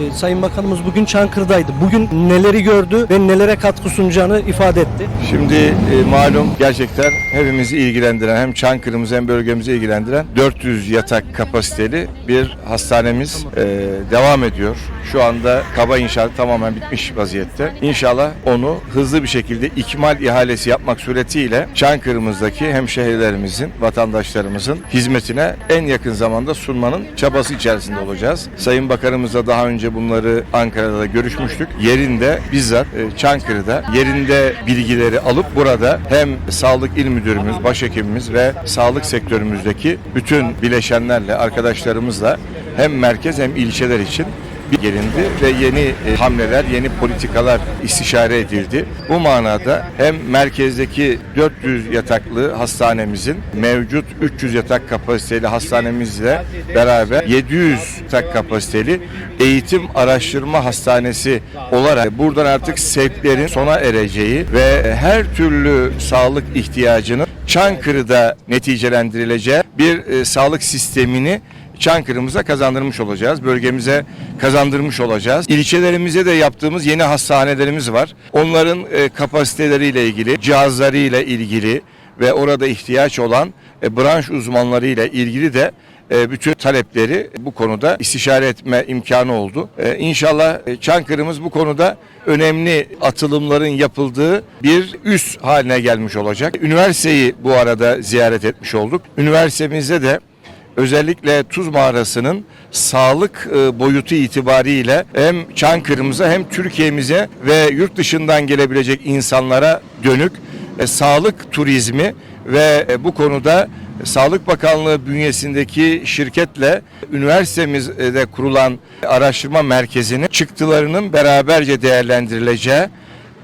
E, Sayın Bakanımız bugün Çankırı'daydı. Bugün neleri gördü ve nelere katkı sunacağını ifade etti. Şimdi e, malum gerçekten hepimizi ilgilendiren hem Çankırı'mızı hem bölgemizi ilgilendiren 400 yatak kapasiteli bir hastanemiz e, devam ediyor. Şu anda kaba inşaat tamamen bitmiş vaziyette. İnşallah onu hızlı bir şekilde ikmal ihalesi yapmak suretiyle Çankırı'mızdaki hemşehrilerimizin, vatandaşlarımızın hizmetine en yakın zamanda sunmanın çabası içerisinde olacağız. Sayın Bakanımızla daha önce bunları Ankara'da da görüşmüştük. Yerinde bizzat e, Çankırı'da yerinde bilgileri alıp burada hem Sağlık İl Müdürümüz, Başhekimimiz ve sağlık sektörümüzdeki bütün bileşenlerle, arkadaşlarımızla hem merkez hem ilçeler için gelindi ve yeni e, hamleler, yeni politikalar istişare edildi. Bu manada hem merkezdeki 400 yataklı hastanemizin mevcut 300 yatak kapasiteli hastanemizle beraber 700 yatak kapasiteli eğitim araştırma hastanesi olarak buradan artık sevklerin sona ereceği ve her türlü sağlık ihtiyacının Çankırı'da neticelendirileceği bir e, sağlık sistemini Çankırı'mıza kazandırmış olacağız. Bölgemize kazandırmış olacağız. İlçelerimize de yaptığımız yeni hastanelerimiz var. Onların e, kapasiteleriyle ilgili, cihazlarıyla ilgili ve orada ihtiyaç olan e, branş uzmanlarıyla ilgili de e, bütün talepleri bu konuda istişare etme imkanı oldu. E, İnşallah Çankırı'mız bu konuda önemli atılımların yapıldığı bir üs haline gelmiş olacak. Üniversiteyi bu arada ziyaret etmiş olduk. Üniversitemizde de özellikle Tuz Mağarası'nın sağlık e, boyutu itibariyle hem Çankırı'mıza hem Türkiye'mize ve yurt dışından gelebilecek insanlara dönük e, sağlık turizmi ve e, bu konuda Sağlık Bakanlığı bünyesindeki şirketle üniversitemizde kurulan araştırma merkezinin çıktılarının beraberce değerlendirileceği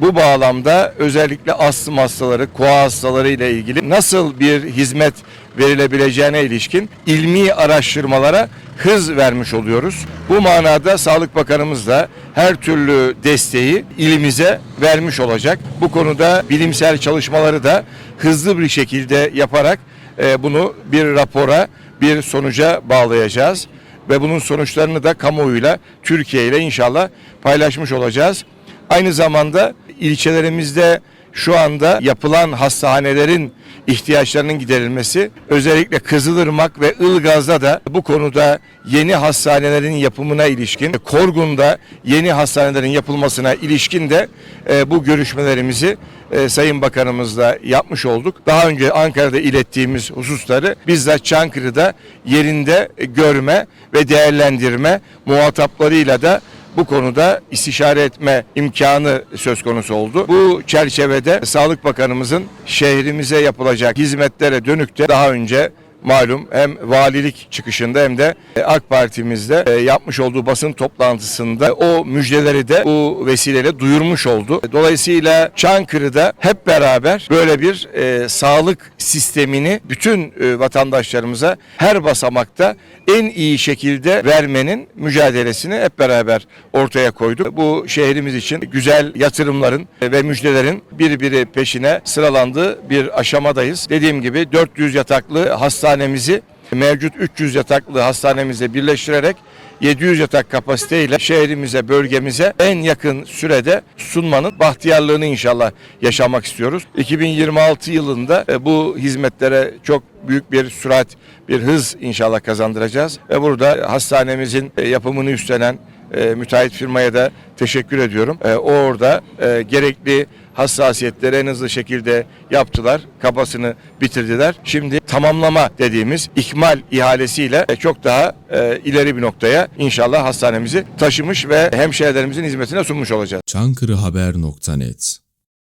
bu bağlamda özellikle astım hastaları, koa hastaları ile ilgili nasıl bir hizmet verilebileceğine ilişkin ilmi araştırmalara hız vermiş oluyoruz. Bu manada Sağlık Bakanımız da her türlü desteği ilimize vermiş olacak. Bu konuda bilimsel çalışmaları da hızlı bir şekilde yaparak e, bunu bir rapora, bir sonuca bağlayacağız ve bunun sonuçlarını da kamuoyuyla, Türkiye ile inşallah paylaşmış olacağız. Aynı zamanda ilçelerimizde şu anda yapılan hastanelerin ihtiyaçlarının giderilmesi özellikle Kızılırmak ve Ilgaz'da da bu konuda yeni hastanelerin yapımına ilişkin Korgun'da yeni hastanelerin yapılmasına ilişkin de e, bu görüşmelerimizi e, Sayın Bakanımızla yapmış olduk. Daha önce Ankara'da ilettiğimiz hususları bizzat Çankırı'da yerinde görme ve değerlendirme muhataplarıyla da bu konuda istişare etme imkanı söz konusu oldu. Bu çerçevede Sağlık Bakanımızın şehrimize yapılacak hizmetlere dönük de daha önce malum hem valilik çıkışında hem de e, AK Parti'mizde e, yapmış olduğu basın toplantısında o müjdeleri de bu vesileyle duyurmuş oldu. Dolayısıyla Çankırı'da hep beraber böyle bir e, sağlık sistemini bütün e, vatandaşlarımıza her basamakta en iyi şekilde vermenin mücadelesini hep beraber ortaya koyduk. Bu şehrimiz için güzel yatırımların ve müjdelerin birbiri peşine sıralandığı bir aşamadayız. Dediğim gibi 400 yataklı hastanemizi mevcut 300 yataklı hastanemizle birleştirerek 700 yatak kapasiteyle şehrimize, bölgemize en yakın sürede sunmanın bahtiyarlığını inşallah yaşamak istiyoruz. 2026 yılında e, bu hizmetlere çok büyük bir sürat, bir hız inşallah kazandıracağız. Ve burada hastanemizin e, yapımını üstlenen e, müteahhit firmaya da teşekkür ediyorum. O orada gerekli hassasiyetleri en hızlı şekilde yaptılar. Kabasını bitirdiler. Şimdi tamamlama dediğimiz ikmal ihalesiyle çok daha e, ileri bir noktaya inşallah hastanemizi taşımış ve hemşehrilerimizin hizmetine sunmuş olacağız. çankırıhaber.net